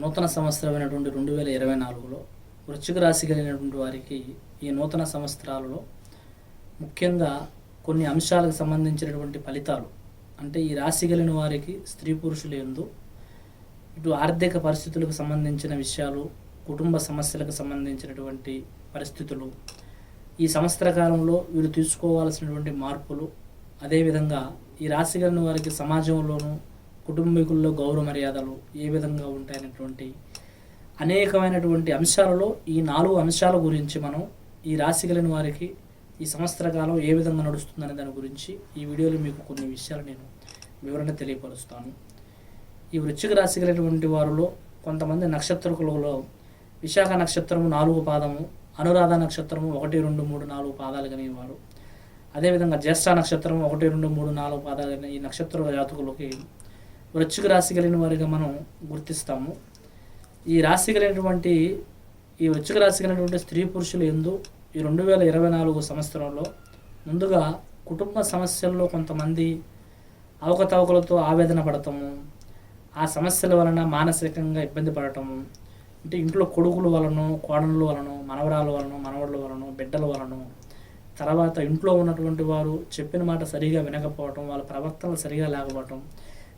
నూతన సంవత్సరమైనటువంటి రెండు వేల ఇరవై నాలుగులో వృశ్చిక రాశి కలిగినటువంటి వారికి ఈ నూతన సంవత్సరాలలో ముఖ్యంగా కొన్ని అంశాలకు సంబంధించినటువంటి ఫలితాలు. అంటే ఈ రాశి కలిగిన వారికి స్త్రీ పురుషులు ఎందు ఇటు ఆర్థిక పరిస్థితులకు సంబంధించిన విషయాలు కుటుంబ సమస్యలకు సంబంధించినటువంటి పరిస్థితులు ఈ సంవత్సర కాలంలో వీరు తీసుకోవాల్సినటువంటి మార్పులు అదేవిధంగా ఈ రాశి కలిగిన వారికి సమాజంలోనూ కుటుంబీకుల్లో గౌరవ మర్యాదలు ఏ విధంగా ఉంటాయనేటువంటి అనేకమైనటువంటి అంశాలలో ఈ నాలుగు అంశాల గురించి మనం ఈ రాశి కలిగిన వారికి ఈ సంవత్సర కాలం ఏ విధంగా నడుస్తుందనే దాని గురించి ఈ వీడియోలో మీకు కొన్ని విషయాలు నేను వివరణ తెలియపరుస్తాను. ఈ వృశ్చిక రాశి కలిగినటువంటి వారిలో కొంతమంది నక్షత్రకులలో విశాఖ నక్షత్రము నాలుగు పాదము అనురాధ నక్షత్రము ఒకటి రెండు మూడు నాలుగు పాదాలు కలిగినవారు అదేవిధంగా జ్యేష్ఠ నక్షత్రం ఒకటి రెండు మూడు నాలుగు పాదాలు కలిగిన ఈ నక్షత్ర జాతకులకి వృచ్చిక రాశి కలిగిన వారిగా మనం గుర్తిస్తాము. ఈ రాశి కలిగినటువంటి ఈ వృశ్చిక రాశి కలిగినటువంటి స్త్రీ పురుషులు ఎందు ఈ రెండు వేల ఇరవై నాలుగు సంవత్సరంలో ముందుగా కుటుంబ సమస్యల్లో కొంతమంది అవకతవకలతో ఆవేదన పడటము ఆ సమస్యల వలన మానసికంగా ఇబ్బంది పడటము అంటే ఇంట్లో కొడుకుల వలన కోడళ్ళ వలన మనవరాల వలన మనవళ్ళ వలన బిడ్డల వలన తర్వాత ఇంట్లో ఉన్నటువంటి వారు చెప్పిన మాట సరిగా వినకపోవటం వాళ్ళ ప్రవర్తన సరిగా లేకపోవటం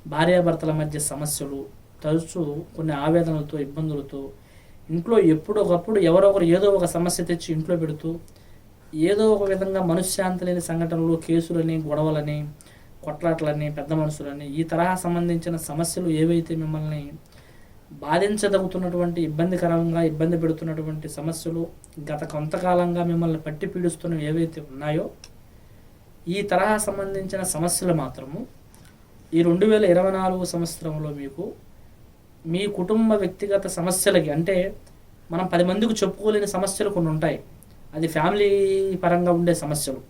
భార్యాభర్తల మధ్య సమస్యలు తరచూ కొన్ని ఆవేదనలతో ఇబ్బందులతో ఇంట్లో ఎప్పుడో ఒకప్పుడు ఎవరో ఒకరు ఏదో ఒక సమస్య తెచ్చి ఇంట్లో పెడుతూ ఏదో ఒక విధంగా మనశ్శాంతి లేని సంఘటనలు కేసులని గొడవలని కొట్లాటలని పెద్ద మనుషులని ఈ తరహా సంబంధించిన సమస్యలు ఏవైతే మిమ్మల్ని బాధించదగుతున్నటువంటి ఇబ్బందికరంగా ఇబ్బంది పెడుతున్నటువంటి సమస్యలు గత కొంతకాలంగా మిమ్మల్ని పట్టి పీడిస్తున్నవి ఏవైతే ఉన్నాయో ఈ తరహా సంబంధించిన సమస్యలు మాత్రము ఈ రెండు వేల ఇరవై నాలుగు సంవత్సరంలో మీకు మీ కుటుంబ వ్యక్తిగత సమస్యలకి అంటే మనం పది మందికి చెప్పుకోలేని సమస్యలు కొన్ని ఉంటాయి. అది ఫ్యామిలీ పరంగా ఉండే సమస్యలు.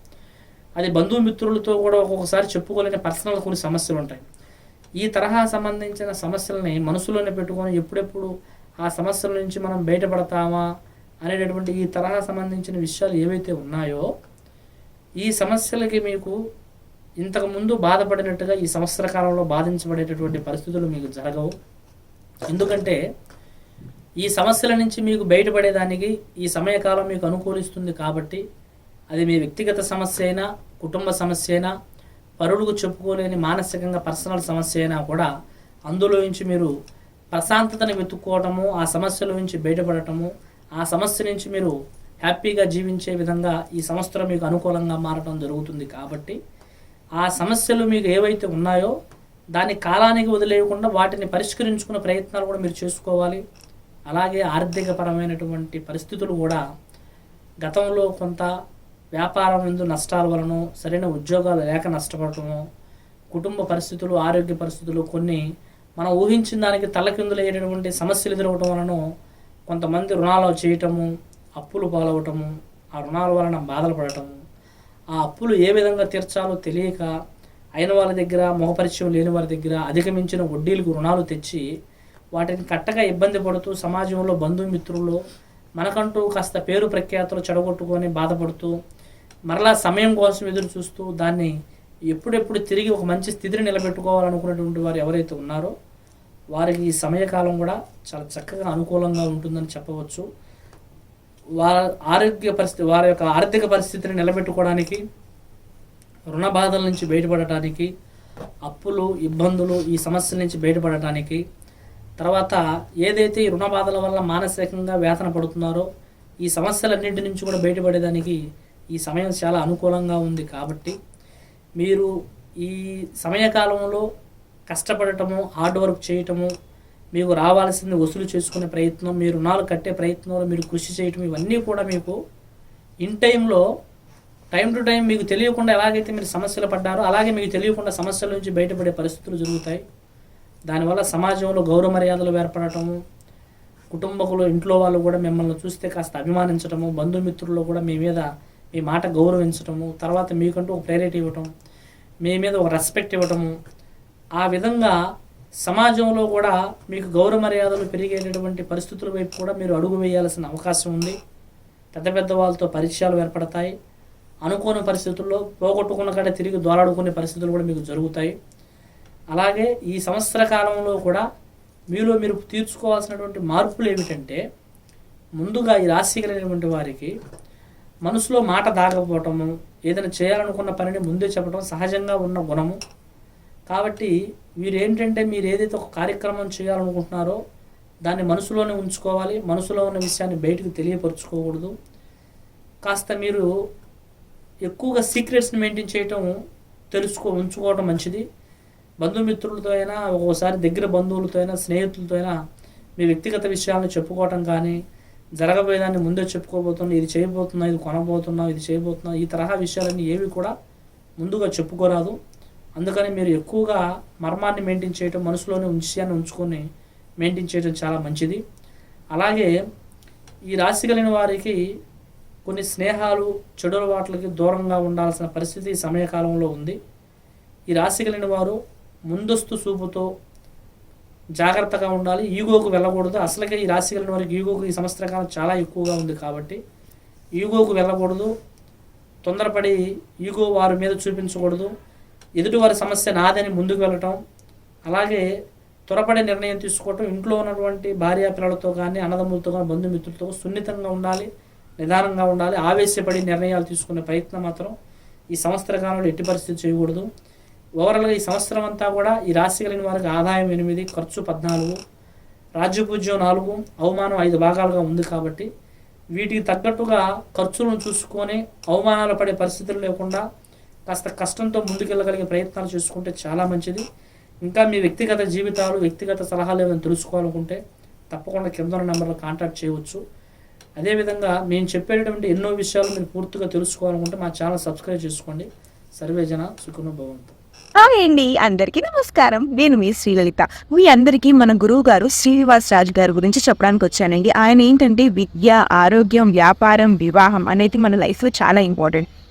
అది బంధుమిత్రులతో కూడా ఒక్కొక్కసారి చెప్పుకోలేని పర్సనల్ కొన్ని సమస్యలు ఉంటాయి. ఈ తరహా సంబంధించిన సమస్యలని మనసులోనే పెట్టుకొని ఎప్పుడెప్పుడు ఆ సమస్యల నుంచి మనం బయటపడతామా అనేటటువంటి ఈ తరహా సంబంధించిన విషయాలు ఏవైతే ఉన్నాయో ఈ సమస్యలకి మీకు ఇంతకుముందు బాధపడినట్టుగా ఈ సంవత్సర కాలంలో బాధించబడేటటువంటి పరిస్థితులు మీకు జరగవు. ఎందుకంటే ఈ సమస్యల నుంచి మీకు బయటపడేదానికి ఈ సమయకాలం మీకు అనుకూలిస్తుంది కాబట్టి అది మీ వ్యక్తిగత సమస్య అయినా కుటుంబ సమస్య అయినా పరుడుకు చెప్పుకోలేని మానసికంగా పర్సనల్ సమస్య అయినా కూడా అందులో నుంచి మీరు ప్రశాంతతను వెతుక్కోవటము ఆ సమస్యల నుంచి బయటపడటము ఆ సమస్య నుంచి మీరు హ్యాపీగా జీవించే విధంగా ఈ సంవత్సరం మీకు అనుకూలంగా మారటం జరుగుతుంది కాబట్టి ఆ సమస్యలు మీకు ఏవైతే ఉన్నాయో దాన్ని కాలానికి వదిలేయకుండా వాటిని పరిష్కరించుకునే ప్రయత్నాలు కూడా మీరు చేసుకోవాలి. అలాగే ఆర్థికపరమైనటువంటి పరిస్థితులు కూడా గతంలో కొంత వ్యాపారం ఎందు నష్టాల వలన సరైన ఉద్యోగాలు లేక నష్టపడటము కుటుంబ పరిస్థితులు ఆరోగ్య పరిస్థితులు కొన్ని మనం ఊహించిన దానికి తలకిందులయ్యేటటువంటి సమస్యలు ఎదురవటం వలన కొంతమంది రుణాలు చేయటము అప్పులు పాలవటము ఆ రుణాల వలన బాధలు పడటము ఆ అప్పులు ఏ విధంగా తీర్చాలో తెలియక అయిన వాళ్ళ దగ్గర మొహపరిచయం లేని వారి దగ్గర అధిగమించిన వడ్డీలకు రుణాలు తెచ్చి వాటిని కట్టగా ఇబ్బంది పడుతూ సమాజంలో బంధుమిత్రులు మనకంటూ కాస్త పేరు ప్రఖ్యాతులు చెడగొట్టుకొని బాధపడుతూ మరలా సమయం కోసం ఎదురు చూస్తూ దాన్ని ఎప్పుడెప్పుడు తిరిగి ఒక మంచి స్థితిని నిలబెట్టుకోవాలనుకున్నటువంటి వారు ఎవరైతే ఉన్నారో వారికి ఈ సమయకాలం కూడా చాలా చక్కగా అనుకూలంగా ఉంటుందని చెప్పవచ్చు. వారి ఆరోగ్య పరిస్థితి వారి యొక్క ఆర్థిక పరిస్థితిని నిలబెట్టుకోవడానికి రుణ బాధల నుంచి బయటపడటానికి అప్పులు ఇబ్బందులు ఈ సమస్యల నుంచి బయటపడటానికి తర్వాత ఏదైతే ఈ రుణ బాధల వల్ల మానసికంగా వేతన పడుతున్నారో ఈ సమస్యలన్నింటి నుంచి కూడా బయటపడేదానికి ఈ సమయం చాలా అనుకూలంగా ఉంది కాబట్టి మీరు ఈ సమయకాలంలో కష్టపడటము హార్డ్ వర్క్ చేయటము మీకు రావాల్సింది వసూలు చేసుకునే ప్రయత్నం మీ రుణాలు కట్టే ప్రయత్నంలో మీరు కృషి చేయటం ఇవన్నీ కూడా మీకు ఇన్ టైంలో టైం టు టైం మీకు తెలియకుండా ఎలాగైతే మీరు సమస్యలు పడ్డారో అలాగే మీకు తెలియకుండా సమస్యల నుంచి బయటపడే పరిస్థితులు జరుగుతాయి. దానివల్ల సమాజంలో గౌరవ మర్యాదలు ఏర్పడటము కుటుంబకులు ఇంట్లో వాళ్ళు కూడా మిమ్మల్ని చూస్తే కాస్త అభిమానించడము బంధుమిత్రుల్లో కూడా మీ మీద మీ మాట గౌరవించడము తర్వాత మీకంటూ ఒక ప్రేరేట్ ఇవ్వటం మీ మీద ఒక రెస్పెక్ట్ ఇవ్వటము ఆ విధంగా సమాజంలో కూడా మీకు గౌరవ మర్యాదలు పెరిగేటటువంటి పరిస్థితుల వైపు కూడా మీరు అడుగు వేయాల్సిన అవకాశం ఉంది. పెద్ద పెద్ద వాళ్ళతో పరిచయాలు ఏర్పడతాయి. అనుకోని పరిస్థితుల్లో పోగొట్టుకున్న కాడ తిరిగి దోలాడుకునే పరిస్థితులు కూడా మీకు జరుగుతాయి. అలాగే ఈ సంవత్సర కాలంలో కూడా మీలో మీరు తీర్చుకోవాల్సినటువంటి మార్పులు ఏమిటంటే ముందుగా ఈ రాశి కలిగినటువంటి వారికి మనసులో మాట దాగకపోవటము ఏదైనా చేయాలనుకున్న పనిని ముందే చెప్పడం సహజంగా ఉన్న గుణము. కాబట్టి మీరు ఏంటంటే మీరు ఏదైతే ఒక కార్యక్రమం చేయాలనుకుంటున్నారో దాన్ని మనసులోనే ఉంచుకోవాలి. మనసులో ఉన్న విషయాన్ని బయటకు తెలియపరచుకోకూడదు. కాస్త మీరు ఎక్కువగా సీక్రెట్స్ని మెయింటైన్ చేయటం తెలుసుకో ఉంచుకోవడం మంచిది. బంధుమిత్రులతో అయినా ఒక్కోసారి దగ్గర బంధువులతో అయినా స్నేహితులతో అయినా మీ వ్యక్తిగత విషయాలను చెప్పుకోవటం కానీ జరగబోయేదాన్ని ముందే చెప్పుకోబోతున్నా ఇది చేయబోతున్నా ఇది కొనబోతున్నా ఇది చేయబోతున్నా ఈ తరహా విషయాలన్నీ ఏవి కూడా ముందుగా చెప్పుకోరాదు. అందుకని మీరు ఎక్కువగా మర్మాన్ని మెయింటైన్ చేయటం మనసులోనే విషయాన్ని ఉంచుకొని మెయింటైన్ చేయడం చాలా మంచిది. అలాగే ఈ రాశి కలిగిన వారికి కొన్ని స్నేహాలు చెడు అలవాట్లకి దూరంగా ఉండాల్సిన పరిస్థితి ఈ సమయకాలంలో ఉంది. ఈ రాశి కలిగిన వారు ముందస్తు చూపుతో జాగ్రత్తగా ఉండాలి. ఈగోకు వెళ్ళకూడదు. అసలుకే ఈ రాశి కలిగిన వారికి ఈగోకు ఈ సంవత్సర కాలం చాలా ఎక్కువగా ఉంది కాబట్టి ఈగోకు వెళ్ళకూడదు. తొందరపడి ఈగో వారి మీద చూపించకూడదు. ఎదుటివారి సమస్య నాదని ముందుకు వెళ్ళటం అలాగే త్వరపడే నిర్ణయం తీసుకోవటం ఇంట్లో ఉన్నటువంటి భార్యా పిల్లలతో కానీ అన్నదమ్ములతో కానీ బంధుమిత్రులతో సున్నితంగా ఉండాలి నిదానంగా ఉండాలి ఆవేశపడి నిర్ణయాలు తీసుకునే ప్రయత్నం మాత్రం ఈ సంవత్సర కాలంలో ఎట్టి పరిస్థితి చేయకూడదు. ఓవరాల్గా ఈ సంవత్సరం అంతా కూడా ఈ రాశి కలిగిన వారికి ఆదాయం ఎనిమిది ఖర్చు పద్నాలుగు రాజ్యపూజ్యం నాలుగు అవమానం ఐదు భాగాలుగా ఉంది కాబట్టి వీటికి తగ్గట్టుగా ఖర్చులను చూసుకొని అవమానాలు పడే పరిస్థితులు లేకుండా కాస్త కష్టంతో ముందుకెళ్ళగలిగే ప్రయత్నాలు చేసుకుంటే చాలా మంచిది. ఇంకా మీ వ్యక్తిగత జీవితాలు వ్యక్తిగత సలహాలు ఏమైనా తెలుసుకోవాలనుకుంటే తప్పకుండా కింద నెంబర్లో కాంటాక్ట్ చేయవచ్చు. అదేవిధంగా మేము చెప్పేటటువంటి ఎన్నో విషయాలు మీరు పూర్తిగా తెలుసుకోవాలనుకుంటే మా ఛానల్ సబ్స్క్రైబ్ చేసుకోండి. సర్వేజన సుఖను భవంతు. హాయ్ అండి అందరికీ నమస్కారం. నేను మీ శ్రీలలిత. మీ అందరికీ మన గురువు గారు శ్రీనివాస్ రాజు గారి గురించి చెప్పడానికి వచ్చానండి. ఆయన ఏంటంటే విద్య ఆరోగ్యం వ్యాపారం వివాహం అనేది మన లైఫ్లో చాలా ఇంపార్టెంట్.